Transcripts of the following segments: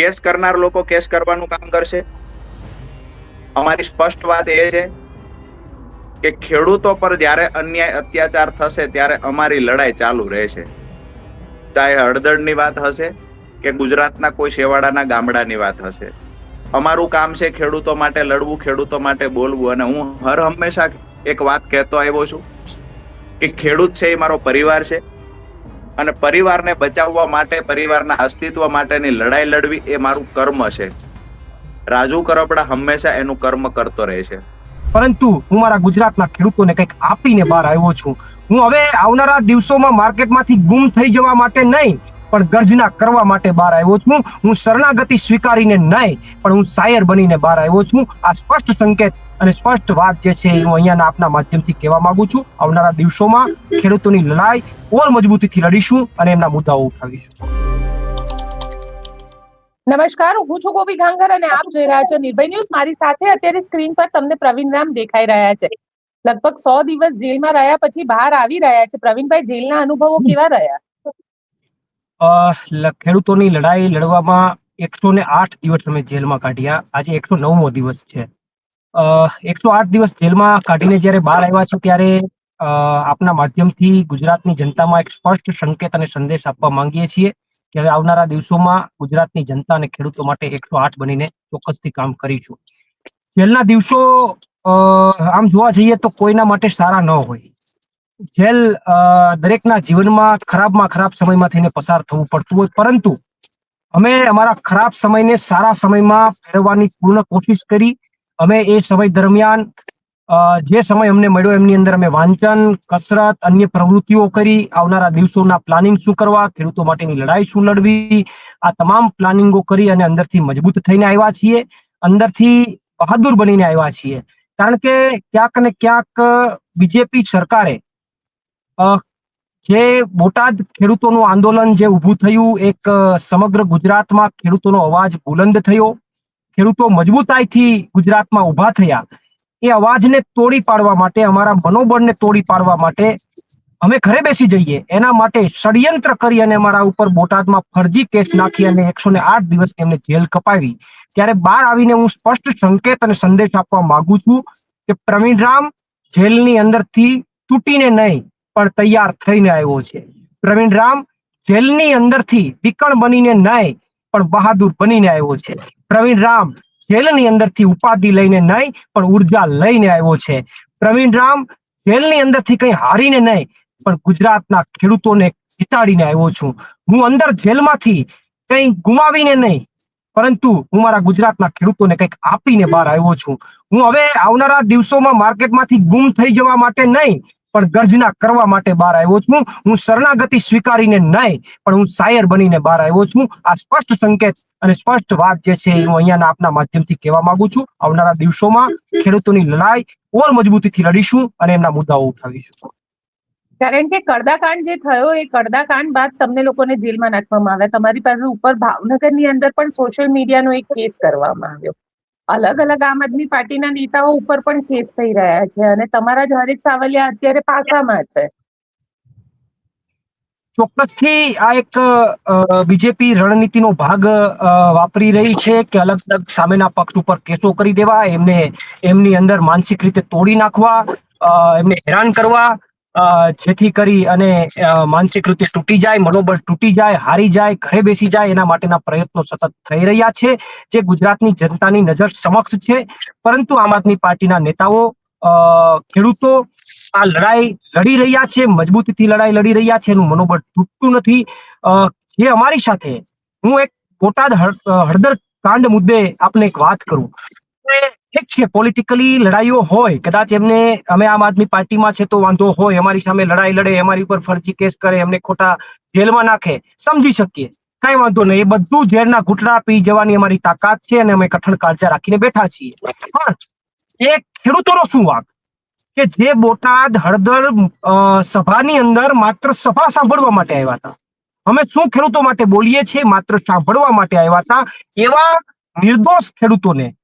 Case કરનાર લોકો case કરવાનું કામ કરશે? અમારી સ્પષ્ટ વાત એ છે કે ખેડૂતો પર જ્યારે અન્યાય અત્યાચાર થશે ત્યારે અમારી લડાઈ ચાલુ રહેશે. ચાહે હળદળની વાત હશે કે ગુજરાતના કોઈ શેવાડાના ગામડાની વાત હશે. અમારું કામ છે ખેડૂતો માટે લડવું, ખેડૂતો માટે બોલવું અને હું હર હંમેશા એક વાત કહેતો આવ્યો છું કે ખેડૂત છે એ મારો પરિવાર છે. અને પરિવારને બચાવવા માટે, પરિવારના અસ્તિત્વ માટેની લડાઈ લડવી એ મારું કર્મ છે. રાજુ કરપડા હંમેશા એનું કર્મ કરતો રહે છે. પરંતુ હું મારા ગુજરાતના ખેડૂતોને કંઈક આપીને બહાર આવ્યો છું. હું હવે આવનારા દિવસોમાં માર્કેટમાંથી ગુમ થઈ જવા માટે નહીં પણ ગર્જના કરવા માટે બહાર આવ્યો છું. હું શરણાગતિ સ્વીકારીને નહીં, પણ હું શાયર બનીને બહાર આવ્યો છું. આ સ્પષ્ટ સંકેત અને સ્પષ્ટ વાત જે છે હું અહીંયાના આપના માધ્યમથી કહેવા માંગુ છું. આવનારા દિવસોમાં ખેડૂતોની લડાઈ ઓર મજબૂતીથી લડીશું અને એમના મુદ્દાઓ ઉઠાવીશું. નમસ્કાર, હું છું ગોપી ઘાંગર અને આપ જોઈ રહ્યા છો નિર્ભય ન્યૂઝ. મારી સાથે અત્યારે સ્ક્રીન પર તમને પ્રવીણ રામ દેખાઈ રહ્યા છે. લગભગ સો દિવસ જેલમાં રહ્યા પછી બહાર આવી રહ્યા છે. પ્રવીણભાઈ, જેલના અનુભવો કેવા રહ્યા? ખેડૂતોની લડાઈ લડવામાં એકસો ને આઠ દિવસ અમે જેલમાં કાઢ્યા. આજે એકસો નવમો દિવસ છે. એકસો આઠ દિવસ જેલમાં કાઢીને જ્યારે બહાર આવ્યા છે ત્યારે આપના માધ્યમથી ગુજરાતની જનતામાં એક સ્પષ્ટ સંકેત અને સંદેશ આપવા માંગીએ છીએ કે હવે આવનારા દિવસોમાં ગુજરાતની જનતા અને ખેડૂતો માટે એકસો આઠ બનીને ચોક્કસથી કામ કરીશું. જેલના દિવસો આમ જોવા જઈએ તો કોઈના માટે સારા ન હોય. જેલ દરેકના જીવનમાં ખરાબમાં ખરાબ સમયમાં થઈને પસાર થવું પડતું હોય, પરંતુ અમે અમારા ખરાબ સમયને સારા સમયમાં ફેરવવાની પૂર્ણ કોશિશ કરી. અમે એ સમય દરમિયાન જે સમય અમને મળ્યો એમની અંદર અમે વાંચન, કસરત, અન્ય પ્રવૃત્તિઓ કરી. આવનારા દિવસોના પ્લાનિંગ શું કરવા, ખેડૂતો માટેની લડાઈ શું લડવી, આ તમામ પ્લાનિંગો કરી અને અંદરથી મજબૂત થઈને આવ્યા છીએ. અંદરથી બહાદુર બનીને આવ્યા છીએ. કારણ કે ક્યાંક ને ક્યાંક, બીજેપી સરકારે જે બોટાદ ખેડૂતોનું આંદોલન જે ઊભું થયું, એક સમગ્ર ગુજરાતમાં ખેડૂતોનો અવાજ બુલંદ થયો. ખેડૂતો મજબૂતાઈથી ગુજરાતમાં ઊભા થયા. એ અવાજને તોડી પાડવા માટે, અમારા મનોબળને તોડી પાડવા માટે અમે ઘરે બેસી જઈએ. એના માટે ષડયંત્ર કરી અને અમારા ઉપર બોટાદમાં ફરજી કેસ નાખી અને એકસો ને આઠ દિવસ એમને જેલ કપાવી. ત્યારે બહાર આવીને હું સ્પષ્ટ સંકેત અને સંદેશ આપવા માંગુ છું કે પ્રવીણ રામ જેલની અંદરથી તૂટીને નહીં પણ તૈયાર થઈને આવ્યો છે. પ્રવીણ રામ જેલની અંદરથી વિકણ બનીને નહીં પણ બહાદુર બનીને આવ્યો છે. પ્રવીણ રામ જેલની અંદરથી ઉપાધિ લઈને નહીં પણ ઊર્જા લઈને આવ્યો છે. પ્રવીણ રામ જેલની અંદરથી કંઈ હારીને નહીં પણ ગુજરાતના ખેડૂતોને જીતાડીને આવ્યો છું. હું અંદર જેલમાંથી કંઈ ગુમાવીને નહીં પરંતુ હું મારા ગુજરાતના ખેડૂતોને કંઈક આપીને બહાર આવ્યો છું. હું હવે આવનારા દિવસોમાં માર્કેટમાંથી ગુમ થઈ જવા માટે નહીં પણ ગર્જના કરવા માટે બહાર આવ્યો છું. હું શરણાગતિ સ્વીકારીને નહીં, પણ હું શાયર બનીને બહાર આવ્યો છું. આ સ્પષ્ટ સંકેત અને સ્પષ્ટ વાત જે છે હું અહીંયાના આપના માધ્યમથી કહેવા માંગુ છું. આવનારા દિવસોમાં ખેડૂતોની લડાઈ ઓર મજબૂતીથી લડીશું અને એમના મુદ્દાઓ ઉઠાવીશું. કારણ કે કડદાકાંડ જે થયો, એ કડદાકાંડ બાદ તમને લોકોને જેલમાં નાખવામાં આવ્યા. તમારી પાસે ઉપર ભાવનગરની અંદર પણ સોશિયલ મીડિયાનો એક કેસ કરવામાં આવ્યો. અલગ અલગ આમ આદમી પાર્ટીના નેતાઓ ઉપર પણ કેસ થઈ રહ્યા છે અને તમારા જ હરીશ સાવલિયા અત્યારે પાસામાં છે. ચોક્કસથી આ એક બીજેપી રણનીતિનો ભાગ વાપરી રહી છે કે અલગ અલગ સામેના પક્ષ ઉપર કેસો કરી દેવા, એમને એમની અંદર માનસિક રીતે તોડી નાખવા એમને હેરાન કરવા જેથી કરી અને માનસિક રીતે તૂટી જાય, મનોબળ તૂટી જાય, હારી જાય, ઘરે બેસી જાય, એના માટેના પ્રયત્નો સતત થઈ રહ્યા છે, જે ગુજરાતની જનતાની નજર સમક્ષ છે. પરંતુ આમ આદમી પાર્ટીના નેતાઓ ખેડૂતો આ લડાઈ લડી રહ્યા છે, મજબૂતીથી લડાઈ લડી રહ્યા છે, એનું મનોબળ તૂટતું નથી. જે અમારી સાથે હું એક બોટાદ હળ- હળદર કાંડ મુદ્દે આપને એક વાત કરું. ઠીક છે પોલિટિકલી લડાઈઓ હોય, કદાચ એમને, અમે આમ આદમી પાર્ટીમાં છે તો વાંધો હોય, અમારી સામે લડાઈ લડે, અમારી ઉપર ફરજી કેસ કરે, એમને ખોટા જેલમાં નાખે, સમજી શકીએ. કઈ વાંધો નહીં, એ બધું ઝેરના ઘૂંટડા પી જવાની અમારી તાકાત છે અને અમે કઠણ કાળજા રાખીને બેઠા છીએ. પણ એ ખેડૂતોનો શું વાંક? કે જે બોટાદ, હળદર સભાની અંદર માત્ર સભા સાંભળવા માટે આવ્યા હતા. અમે શું ખેડૂતો માટે બોલીએ છીએ? માત્ર સાંભળવા માટે આવ્યા હતા. એવા નિર્દોષ ખેડૂતોને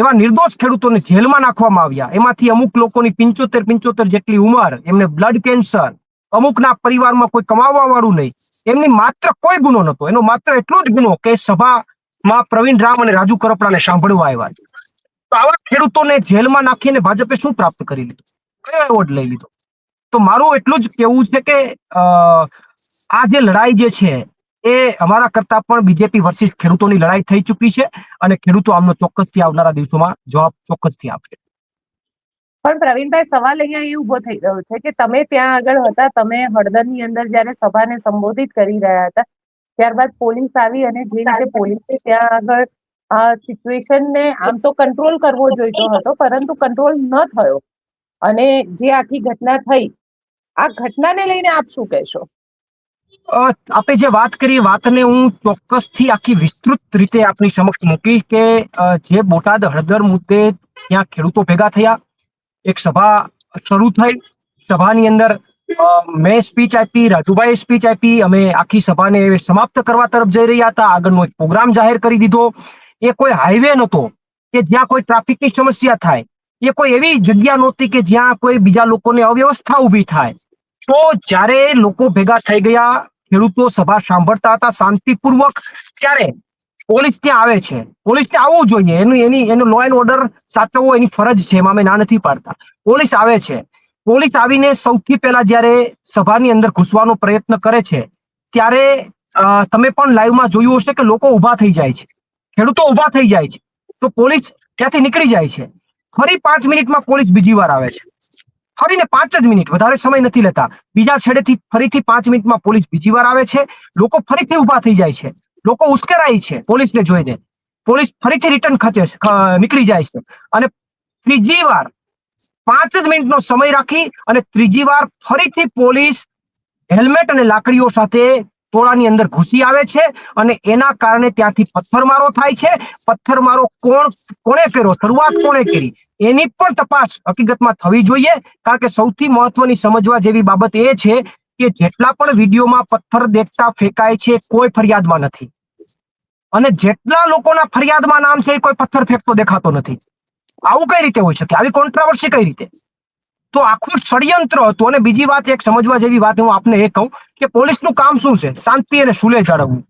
એવા નિર્દોષ ખેડૂતોને જેલમાં નાખવામાં આવ્યા. એમાંથી અમુક લોકોની પિંચોતેર પિંચોતેર જેટલી ઉંમર, એમને બ્લડ કેન્સર અમુકના પરિવારમાં કોઈ કમાવા વાળું નહીં. એમની માત્ર કોઈ ગુનો નહોતો. એનો માત્ર એટલો જ ગુનો કે સભામાં પ્રવીણ રામ અને રાજુ કરપડાને સાંભળવા આવ્યા છે. તો આવા ખેડૂતોને જેલમાં નાખીને ભાજપે શું પ્રાપ્ત કરી લીધું? કયો એવોર્ડ લઈ લીધો? તો મારું એટલું જ કેવું છે કે આ જે લડાઈ જે છે એ અમારા કરતા પણ બીજેપી વર્સિસ ખેડૂતોની લડાઈ થઈ ચૂકી છે અને ખેડૂતો આમનો ચોક્કસથી આવનારા દિવસોમાં જવાબ ચોક્કસથી આપશે. પણ પ્રવીણભાઈ સવાલ અહીંયા એ ઊભો થઈ રહ્યો છે કે તમે ત્યાં આગળ હતા તમે હળદરની અંદર જયારે સભાને સંબોધિત કરી રહ્યા હતા ત્યારબાદ પોલીસ આવી અને જે રીતે પોલીસે ત્યાં આગળ આ સિચ્યુએશનને આમ તો કંટ્રોલ કરવો જોઈતો હતો પરંતુ કંટ્રોલ ન થયો. અને જે આખી ઘટના થઈ આ ઘટનાને લઈને આપ શું કહેશો? આપે જે વાત કરી વાતને હું ચોક્કસથી આખી વિસ્તૃત રીતે આપની સમક્ષ મૂકી કે જે બોટાદ હળદર મુદ્દે ત્યાં ખેડૂતો ભેગા થયા. એક સભા શરૂ થઈ. સભાની અંદર મેં સ્પીચ આપી, રાજુભાઈએ સ્પીચ આપી. અમે આખી સભાને સમાપ્ત કરવા તરફ જઈ રહ્યા હતા. આગળનો એક પ્રોગ્રામ જાહેર કરી દીધો. એ કોઈ હાઈવે નહોતો કે જ્યાં કોઈ ટ્રાફિકની સમસ્યા થાય. એ કોઈ એવી જગ્યા નહોતી કે જ્યાં કોઈ બીજા લોકોને અવ્યવસ્થા ઊભી થાય. તો જ્યારે લોકો ભેગા થઈ ગયા, ખેડૂતો સભા સાંભળતા હતા શાંતિપૂર્વક, ત્યારે પોલીસ ત્યાં આવે છે. પોલીસ ત્યાં આવવું જોઈએ. એનું, એની, એનો લો એન્ડ ઓર્ડર સાચવવો એની ફરજ છે. એમાં અમે ના નથી પાડતા. પોલીસ આવે છે. પોલીસ આવીને સૌથી પહેલા જ્યારે સભાની અંદર ઘૂસવાનો પ્રયત્ન કરે છે, ત્યારે તમે પણ લાઈવમાં જોયું હશે કે લોકો ઊભા થઈ જાય છે. ખેડૂતો ઊભા થઈ જાય છે. તો પોલીસ ત્યાંથી નીકળી જાય છે. ફરી પાંચ મિનિટમાં પોલીસ બીજી વાર આવે છે. ફરીને પાંચ જ મિનિટ, વધારે સમય નથી લેતા. બીજા છેડેથી ફરીથી પાંચ મિનિટમાં પોલીસ બીજી વાર આવે છે. લોકો ફરીથી ઊભા થઈ જાય છે. લોકો ઉશ્કેરાય છે પોલીસને જોઈને. પોલીસ ફરીથી રિટર્ન ખચે નીકળી જાય છે. અને ત્રીજી વાર પાંચ જ મિનિટનો સમય રાખી અને ત્રીજી વાર ફરીથી પોલીસ હેલ્મેટ અને લાકડીઓ સાથે ટોળાની અંદર ઘૂસી આવે છે અને એના કારણે ત્યાંથી પથ્થરમારો થાય છે. પથ્થરમારો કોણ, કોણે કર્યો? શરૂઆત કોણે કરી? એની પણ તપાસ હકીકતમાં થવી જોઈએ, કારણ કે સૌથી મહત્વની સમજવા જેવી બાબત એ છે કે જેટલા પણ વિડીયોમાં પથ્થર દેખતા ફેંકાય છે કોઈ ફરિયાદમાં નથી. અને જેટલા લોકોના ફરિયાદમાં નામ છે એ કોઈ પથ્થર ફેંકતો દેખાતો નથી. આવું કઈ રીતે હોઈ શકે? આવી કોન્ટ્રાવર્સી કઈ રીતે? તો આખું ષડયંત્ર હતું. અને બીજી વાત એક સમજવા જેવી વાત હું આપને એ કહું કે પોલીસનું કામ શું છે? શાંતિ અને સુલે જાળવવું.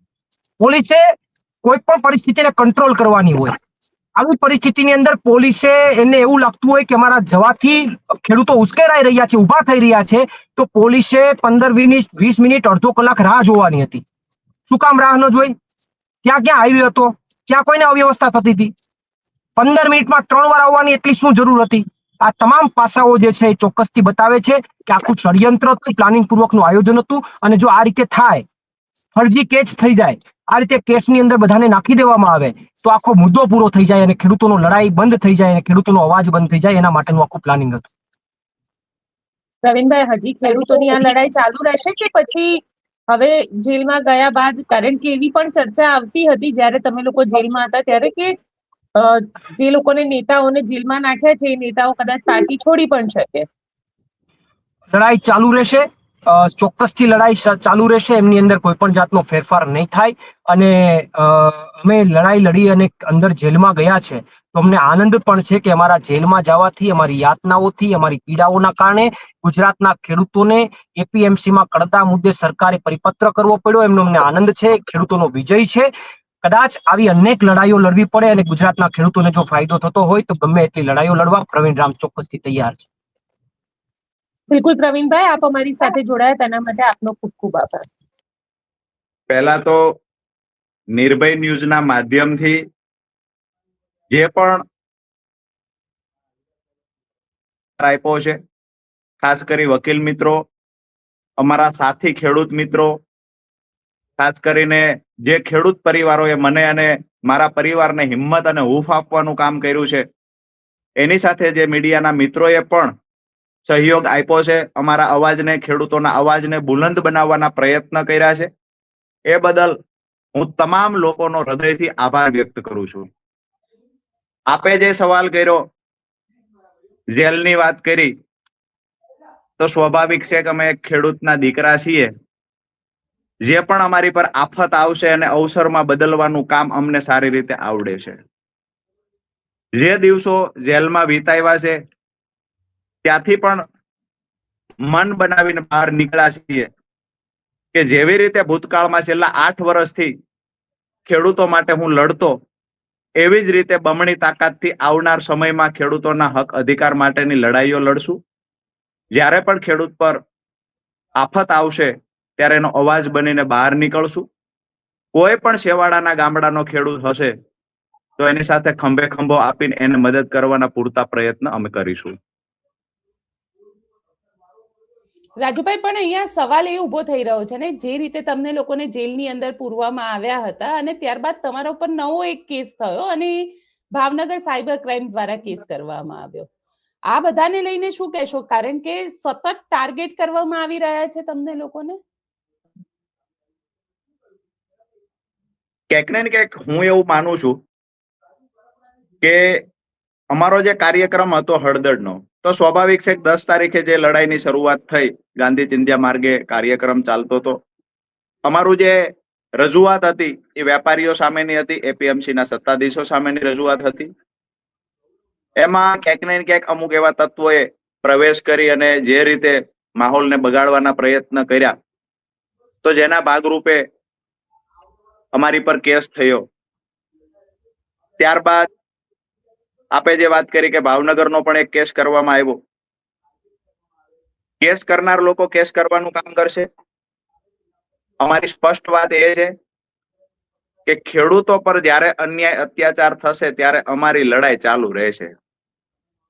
પોલીસે કોઈ પણ પરિસ્થિતિને કંટ્રોલ કરવાની હોય. આવી પરિસ્થિતિની અંદર પોલીસે એને એવું લાગતું હોય કે અમારા જવાથી ખેડૂતો ઉશ્કેરાઈ રહ્યા છે, ઊભા થઈ રહ્યા છે, તો પોલીસે પંદર વીસ વીસ મિનિટ, અડધો કલાક રાહ જોવાની હતી. શું કામ રાહ ન જોઈ? ત્યાં ક્યાં હાઈવે હતો? ત્યાં કોઈને અવ્યવસ્થા થતી હતી? પંદર મિનિટમાં ત્રણ વાર આવવાની એટલી શું જરૂર હતી? આ તમામ પાસાઓ જે છે એ ચોક્કસથી બતાવે છે કે આખું ષડયંત્ર પ્લાનિંગ પૂર્વકનું આયોજન હતું અને જો આ રીતે થાય, ફરજી કેચ થઈ જાય, આ રીતે કેસની અંદર બધાને નાખી દેવામાં આવે, તો આખો મુદ્દો પૂરો થઈ જાય અને ખેડૂતોનો લડાઈ બંધ થઈ જાય અને ખેડૂતોનો અવાજ બંધ થઈ જાય, એના માટેનું આખું પ્લાનિંગ હતું. પ્રવીણભાઈ, હજી ખેડૂતોની આ લડાઈ ચાલુ રહેશે કે પછી હવે જેલમાં ગયા બાદ, કારણ કે એવી પણ ચર્ચા આવતી હતી જ્યારે તમે લોકો જેલમાં હતા ત્યારે કે જે લોકોને નેતાઓને જેલમાં નાખ્યા છે, એ નેતાઓ કદાચ પાર્ટી છોડી પણ શકે. લડાઈ ચાલુ રહેશે. ચોક્કસથી લડાઈ ચાલુ રહેશે. એમની અંદર કોઈ પણ જાતનો ફેરફાર નહીં થાય. અને અમે લડાઈ લડી અને અંદર જેલમાં ગયા છે. તો અમને આનંદ પણ છે કે અમારા જેલમાં જવાથી, અમારી યાતનાઓથી, અમારી પીડાઓના કારણે ગુજરાતના ખેડૂતોને એપીએમસીમાં કડતા મુદ્દે સરકારે પરિપત્ર કરવો પડ્યો. એમનો અમને આનંદ છે. ખેડૂતોનો વિજય છે. કદાચ આવી અનેક લડાઈઓ લડવી પડે અને ગુજરાતના ખેડૂતોને જો ફાયદો થતો હોય તો ગમે એટલી લડાઈઓ લડવા પ્રવીણ રામ ચોક્કસથી તૈયાર છે. બિલકુલ પ્રવીણભાઈ આપ અમારી સાથે જોડાયા તેના માટે આપનો ખૂબ ખૂબ આભાર. પહેલા તો નિર્ભય ન્યૂઝના માધ્યમથી જે પણ આપ્યો છે ખાસ કરી વકીલ મિત્રો અમારા સાથી ખેડૂત મિત્રો ખાસ કરીને જે ખેડૂત પરિવારોએ મને અને મારા પરિવારને હિંમત અને હૂફ આપવાનું કામ કર્યું છે, એની સાથે જે મીડિયાના મિત્રોએ પણ સહયોગ આપ્યો છે, અમારા અવાજને, ખેડૂતોના અવાજને બુલંદ બનાવવાના પ્રયત્ન કર્યા છે. એ બદલ હું તમામ લોકોનો હૃદયથી આભાર વ્યક્ત કરું છું. આપે જે સવાલ કર્યો, જેલની વાત કરી, તો સ્વાભાવિક છે કે અમે ખેડૂતના દીકરા છીએ. જે પણ અમારી પર આફત આવશે અને અવસરમાં બદલવાનું કામ અમને સારી રીતે આવડે છે. જે દિવસો જેલમાં વિતાવ્યા છે, ત્યાંથી પણ મન બનાવીને બહાર નીકળ્યા છીએ કે જેવી રીતે ભૂતકાળમાં છેલ્લા આઠ વર્ષથી ખેડૂતો માટે હું લડતો, એવી જ રીતે બમણી તાકાતથી આવનાર સમયમાં ખેડૂતોના હક અધિકાર માટેની લડાઈઓ લડશું. જ્યારે પણ ખેડૂત પર આફત આવશે ત્યારે એનો અવાજ બનીને બહાર નીકળશું. કોઈ પણ છેવાડાના ગામડાનો ખેડૂત હશે, તો એની સાથે ખંભે ખંભો આપીને એને મદદ કરવાના પૂરતા પ્રયત્ન અમે કરીશું. રાજુભાઈ, પણ અહીંયા સવાલ એ ઊભો થઈ રહ્યો છે ને, જે રીતે તમને લોકોને જેલની અંદર પૂરવામાં આવ્યા હતા અને ત્યારબાદ તમારા ઉપર નવો એક કેસ થયો અને ભાવનગર સાયબર ક્રાઇમ દ્વારા કેસ કરવામાં આવ્યો. આ બધાને લઈને શું કહેશો? કારણ કે સતત ટાર્ગેટ કરવામાં આવી રહ્યા છે તમને લોકોને? ક્યાંક ને ક્યાંક હું એવું માનું છું કે અમારો જે કાર્યક્રમ હતો હળદરનો, તો સ્વાભાવિક છે દસ તારીખે જે લડાઈની શરૂઆત થઈ, ગાંધી ચિંધ્યા માર્ગે કાર્યક્રમ ચાલતો હતો. અમારું જે રજૂઆત હતી એ વેપારીઓ સામેની હતી એપીએમસી ના સત્તાધીશો સામેની રજૂઆત હતી. એમાં ક્યાંક ને ક્યાંક અમુક એવા તત્વોએ પ્રવેશ કરી અને જે રીતે માહોલને બગાડવાના પ્રયત્ન કર્યા, તો જેના ભાગરૂપે અમારી પર કેસ થયો. ત્યારબાદ આપે જે વાત કરી કે ભાવનગરનો પણ એક કેસ કરવામાં આવ્યો. કેસ કરનાર લોકો કેસ કરવાનું કામ કરશે? અમારી સ્પષ્ટ વાત એ છે કે ખેડૂતો પર જ્યારે અન્યાય અત્યાચાર થશે, ત્યારે અમારી લડાઈ ચાલુ રહેશે.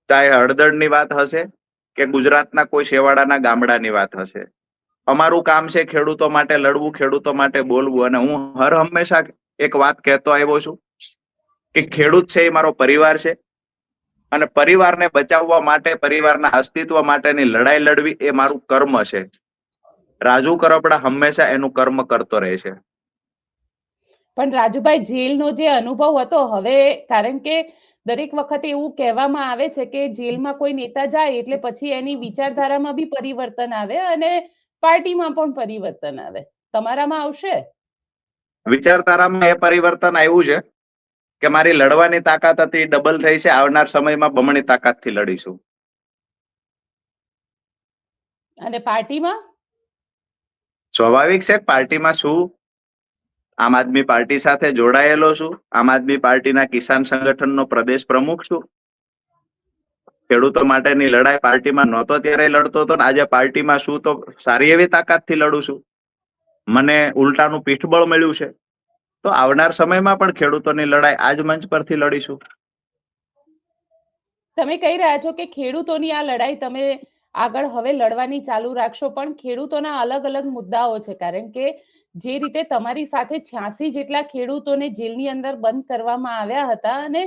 ચાહે હળદળની વાત હશે કે ગુજરાતના કોઈ શેવાડાના ગામડાની વાત હશે. અમારું કામ છે ખેડૂતો માટે લડવું, ખેડૂતો માટે બોલવું અને હું હર હંમેશા એક વાત કહેતો આવ્યો છું કે ખેડૂત છે એ મારો પરિવાર છે અને પરિવારને બચાવવા માટે, પરિવારના અસ્તિત્વ માટેની લડાઈ લડવી એ મારું કર્મ છે. રાજુ કરપડા હંમેશા એનું કર્મ કરતો રહે છે. પણ રાજુભાઈ, જેલનો જે અનુભવ હતો, હવે કારણ કે દરેક વખતે એવું કહેવામાં આવે છે કે જેલમાં કોઈ નેતા જાય એટલે પછી એની વિચારધારામાં બી પરિવર્તન આવે અને પાર્ટીમાં પણ પરિવર્તન આવે. તમારામાં આવશે? વિચારધારામાં એ પરિવર્તન આવ્યું છે કે મારી લડવાની તાકાત હતી ડબલ થઈ છે આવનાર સમયમાં બમણી તાકાતથી લડીશું. અને પાર્ટીમાં? સ્વાભાવિક છે પાર્ટીમાં શું આમ આદમી પાર્ટી સાથે જોડાયેલો છું. આમ આદમી પાર્ટીના કિસાન સંગઠનનો પ્રદેશ પ્રમુખ છું. ખેડૂતો માટેની લડાઈ પાર્ટીમાં નહોતો ત્યારે લડતો હતો ને આજે પાર્ટીમાં શું તો સારી એવી તાકાતથી લડું છું. મને ઉલટાનું પીઠબળ મળ્યું છે. તો આવનાર સમયમાં પણ ખેડૂતોની લડાઈ આજ મંચ પરથી લડીશું. તમે કહી રહ્યા છો કે ખેડૂતોની આ લડાઈ તમે આગળ હવે લડવાની ચાલુ રાખશો, પણ ખેડૂતોના અલગ અલગ મુદ્દાઓ છે. કારણ કે જે રીતે તમારી સાથે છ્યાસી જેટલા ખેડૂતોને જેલની અંદર બંધ કરવામાં આવ્યા હતા અને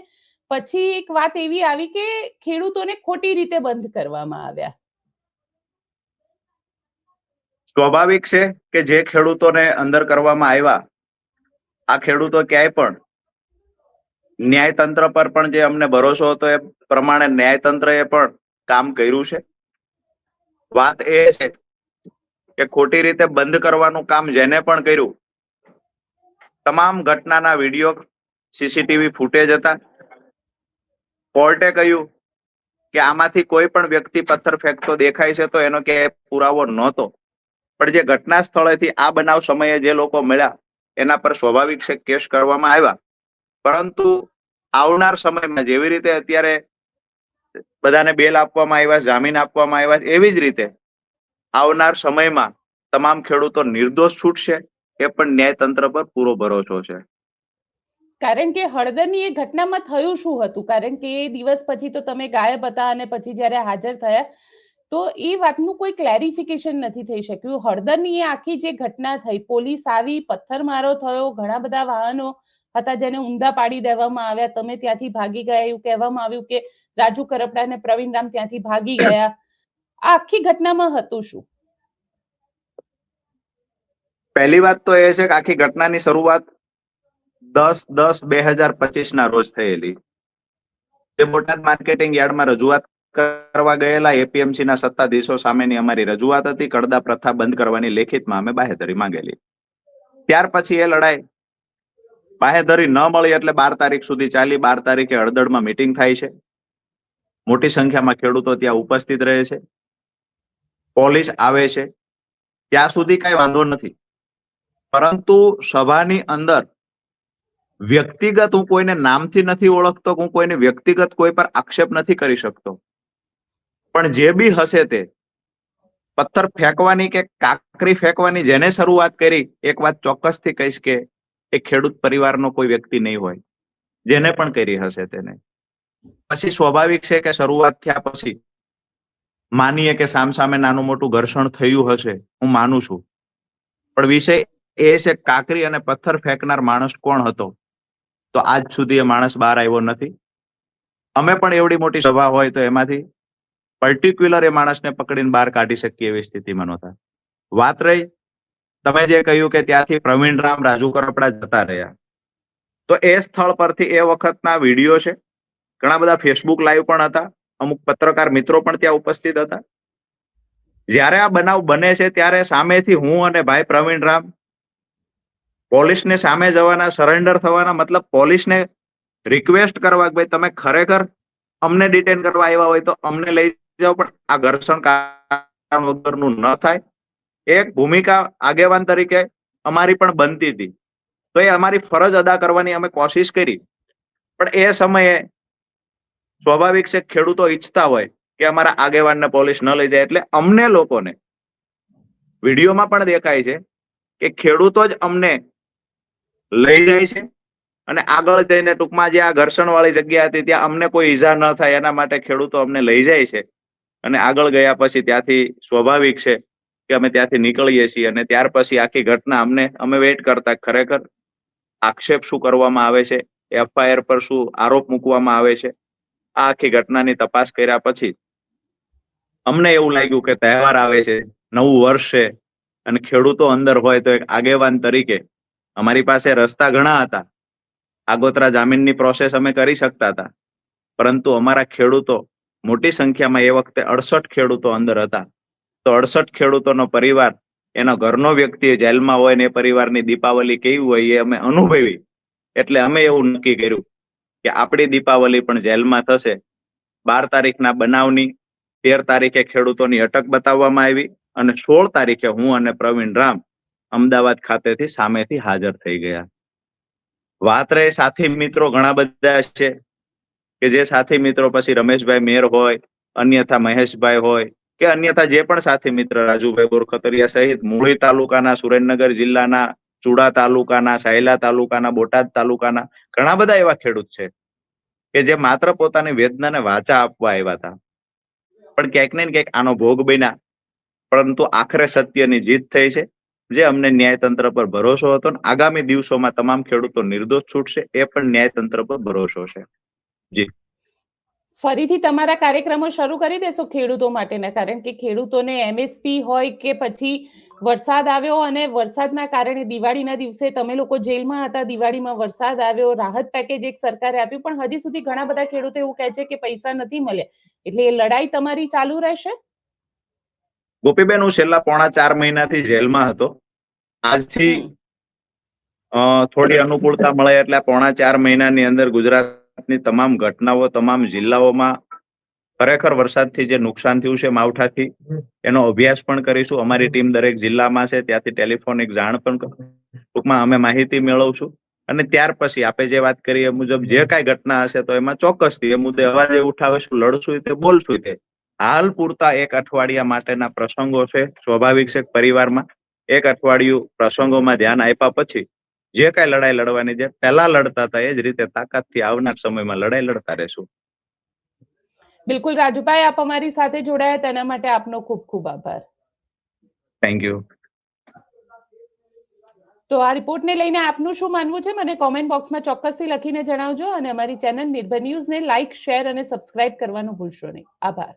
પછી એક વાત એવી આવી કે ખેડૂતોને ખોટી રીતે બંધ કરવામાં આવ્યા. સ્વાભાવિક છે કે જે ખેડૂતોને અંદર કરવામાં આવ્યા, આ ખેડૂતો ક્યાંય પણ ન્યાયતંત્ર પર પણ જે અમને ભરોસો હતો એ પ્રમાણે ન્યાયતંત્રએ પણ કામ કર્યું છે. વાત એ છે કે ખોટી રીતે બંધ કરવાનું કામ જેને પણ કર્યું, તમામ ઘટનાના વીડિયો, સીસીટીવી ફૂટેજ હતા. કોર્ટે કહ્યું કે આમાંથી કોઈ પણ વ્યક્તિ પથ્થર ફેંકતો દેખાય છે તો એનો ક્યાંય પુરાવો નહોતો. પણ જે ઘટના સ્થળેથી આ બનાવ સમયે જે લોકો મળ્યા, એના પર સ્વાભાવિક છે કેસ કરવામાં આવ્યા. પરંતુ આવનાર સમયમાં જેવી રીતે અત્યારે બધાને બેલ આપવામાં આવ્યા, જામીન આપવામાં આવ્યા, એવી જ રીતે આવનાર સમયમાં તમામ ખેડૂતો નિર્દોષ છૂટશે, એ પણ ન્યાયતંત્ર પર પૂરો ભરોસો છે. કારણ કે હળદરની એ ઘટનામાં થયું શું હતું? કારણ કે એ દિવસ પછી તો તમે ગાયબ હતા અને પછી જ્યારે હાજર થયા, તો એ વાતનું કોઈ ક્લેરિફિકેશન નથી થઈ શક્યું. હળદરની એ આખી જે ઘટના થઈ, પોલીસ આવી, પથ્થરમારો થયો, ઘણા બધા વાહનો હતા જેને ઊંધા પાડી દેવામાં આવ્યા. તમે ત્યાંથી ભાગી ગયા, એવું કહેવામાં આવ્યું કે રાજુ કરપડા અને પ્રવીણ રામ ત્યાંથી ભાગી ગયા. આ આખી ઘટનામાં હતું શું? પહેલી વાત તો એ છે કે આખી ઘટનાની શરૂઆત દસ દસ, બે હજાર પચીસ ના રોજ થયેલી. જે બોટાદ માર્કેટિંગ યાર્ડમાં રજૂઆત કરવા ગયેલા એપીએમસી ના સત્તાધીશો સામેની અમારી રજૂઆત હતી કડદા પ્રથા બંધ કરવાની લેખિતમાં અમે બાહેધરી માંગેલી. ત્યાર પછી એ લડાઈ. બાહેધરી ન મળી એટલે બાર તારીખ સુધી ચાલી, બાર તારીખે હળદળમાં મીટિંગ થાય છે. મોટી સંખ્યામાં ખેડૂતો ત્યાં ઉપસ્થિત રહે છે. પોલીસ આવે છે. ત્યાં સુધી કઈ વાંધો નથી. પરંતુ સભાની અંદર વ્યક્તિગત હું કોઈને નામથી નથી ઓળખતો, હું કોઈને વ્યક્તિગત કોઈ પર આક્ષેપ નથી કરી શકતો. પણ જે બી હશે તે, પથ્થર ફેંકવાની કે કાકરી ફેંકવાની જેને શરૂઆત કરી, એક વાત ચોક્કસથી કહીશ કે એ ખેડૂત પરિવારનો કોઈ વ્યક્તિ નહીં હોય, જેને પણ કરી હશે તેને. પછી સ્વાભાવિક છે કે શરૂઆત થયા પછી માનીએ કે સામસામે નાનું મોટું ઘર્ષણ થયું હશે, હું માનું છું. પણ વિષય એ છે કાકરી અને પથ્થર ફેંકનાર માણસ કોણ હતો? તો આજ સુધી એ માણસ બહાર આવ્યો નથી. અમે પણ એવડી મોટી સભા હોય તો એમાંથી પર્ટિક્યુલર એ માણસને પકડીને બહાર કાઢી શકીએ એવી સ્થિતિમાં નહોતા. વાત રહી, તમે જે કહ્યું કે ત્યાંથી પ્રવીણ રામ રાજુ કરપડા જતા રહ્યા. તો એ સ્થળ પરથી એ વખતના વીડિયો છે. ઘણા બધા ફેસબુક લાઈવ પણ હતા. અમુક પત્રકાર મિત્રો પણ ત્યાં ઉપસ્થિત હતા. જ્યારે આ બનાવ બને છે ત્યારે સામેથી હું અને ભાઈ પ્રવીણ રામ પોલીસને સામે જવાના સરેન્ડર થવાના, મતલબ પોલીસને રિક્વેસ્ટ કરવા કે ભાઈ તમે ખરેખર અમને ડિટેન કરવા આવ્યા હોય તો અમને લઈ જાઓ, પણ આ ઘર્ષણ કારણ વગરનું ન થાય. એક ભૂમિકા આગેવાન તરીકે અમારી પણ બનતી હતી. તો એ અમારી ફરજ અદા કરવાની અમે કોશિશ કરી. પણ એ સમયે સ્વાભાવિક છે, ખેડૂતો ઈચ્છતા હોય કે અમારા આગેવાનને પોલીસ ન લઈ જાય, એટલે અમને લોકોને, વિડીયોમાં પણ દેખાય છે કે ખેડૂતો જ અમને લઈ જાય છે. અને આગળ જઈને ટૂંકમાં જે આ ઘર્ષણ વાળી જગ્યા હતી, ત્યાં અમને કોઈ ઈજા ન થાય, એના માટે ખેડૂતો અમને લઈ જાય છે. અને આગળ ગયા પછી ત્યાંથી સ્વાભાવિક છે કે અમે ત્યાંથી નીકળીએ છીએ અને ત્યાર પછી આખી ઘટના અમને, અમે વેઇટ કરતા ખરેખર આક્ષેપ શું કરવામાં આવે છે, એફઆઈઆર પર શું આરોપ મૂકવામાં આવે છે, આ આખી ઘટનાની તપાસ કર્યા પછી અમને એવું લાગ્યું કે તહેવાર આવે છે, નવું વર્ષ છે અને ખેડૂતો અંદર હોય તો એક આગેવાન તરીકે અમારી પાસે રસ્તા ઘણા હતા. આગોતરા જામીનની પ્રોસેસ અમે કરી શકતા હતા. પરંતુ અમારા ખેડૂતો મોટી સંખ્યામાં એ વખતે અડસઠ ખેડૂતો અંદર હતા. તો અડસઠ ખેડૂતોનો પરિવાર, એનો ઘરનો વ્યક્તિ જેલમાં હોય ને એ પરિવારની દીપાવલી કેવી હોય એ અમે અનુભવી. એટલે અમે એવું નક્કી કર્યું કે આપણી દીપાવલી પણ જેલમાં થશે. બાર તારીખના બનાવની, તેર તારીખે ખેડૂતોની અટક બતાવવામાં આવી અને સોળ તારીખે હું અને પ્રવીણ રામ અમદાવાદ ખાતેથી સામેથી હાજર થઈ ગયા. વાત રહે સાથી મિત્રો ઘણા બધા છે, કે જે સાથી મિત્રો પછી રમેશભાઈ મેર હોય, અન્યથા મહેશભાઈ હોય, કે અન્યથા જે પણ સાથી મિત્ર રાજુભાઈ બોરખતરિયા સહિત મૂળી તાલુકાના સુરેન્દ્રનગર જિલ્લાના, ચુડા તાલુકાના, સાયલા તાલુકાના, બોટાદ તાલુકાના ઘણા બધા એવા ખેડૂત છે, કે જે માત્ર પોતાની વેદનાને વાચા આપવા આવ્યા હતા. પણ ક્યાંક ને ક્યાંક આનો ભોગ બન્યા, પરંતુ આખરે સત્યની જીત થઈ છે જે અમને ન્યાયતંત્ર પર ભરોસો હતો ને આગામી દિવસોમાં તમામ ખેડૂતો નિર્દોષ છૂટશે, એ પણ ન્યાયતંત્ર પર ભરોસો છે. ફરીથી તમારા કાર્યક્રમો શરૂ કરી દેશો ખેડૂતો માટેના, કારણ કે ખેડૂતોને એમએસપી હોય કે પછી વરસાદ આવ્યો અને વરસાદના કારણે દિવાળીના દિવસે તમે લોકો જેલમાં હતા, દિવાળીમાં વરસાદ આવ્યો, રાહત પેકેજ એક સરકારે આપ્યું, પણ હજી સુધી ઘણા બધા ખેડૂતો એવું કહે છે કે પૈસા નથી મળ્યા. એટલે એ લડાઈ તમારી ચાલુ રહેશે? ગોપીબેન હું છેલ્લા પોણા ચાર મહિનાથી જેલમાં હતો. આજથી થોડી અનુકૂળતા મળે એટલે પોણા ચાર મહિનાની અંદર ગુજરાતની તમામ ઘટનાઓ તમામ જિલ્લાઓમાં ખરેખર વરસાદથી જે નુકસાન થયું છે માવઠાથી એનો અભ્યાસ પણ કરીશું. અમારી ટીમ દરેક જિલ્લામાં છે ત્યાંથી ટેલિફોનિક જાણ પણ ટૂંકમાં અમે માહિતી મેળવશું. અને ત્યાર પછી આપે જે વાત કરી એ મુજબ જે કાંઈ ઘટના હશે તો એમાં ચોક્કસથી એ મુદ્દે અવાજ ઉઠાવીશું લડશું તે બોલશું તે. હાલ પૂરતા એક અઠવાડિયા માટેના પ્રસંગો છે. સ્વાભાવિક છે પરિવારમાં એક અઠવાડિયું પ્રસંગોમાં ધ્યાન આપ્યા પછી જે કઈ લડાઈ લડવાની છે પહેલા લડતા હતા એ જ રીતે તાકાતથી આવનાર સમયમાં લડાઈ લડતા રહેશું. બિલકુલ રાજુભાઈ આપ અમારી સાથે જોડાયા તેના માટે આપનો ખૂબ ખૂબ આભાર. થેન્ક યુ તો આ રિપોર્ટને લઈને આપનું શું માનવું છે? મને કોમેન્ટ બોક્સમાં ચોક્કસથી લખીને જણાવજો અને અમારી ચેનલ નિર્ભર ન્યૂઝને લાઇક શેર અને સબસ્ક્રાઇબ કરવાનું ભૂલશો નહીં. આભાર.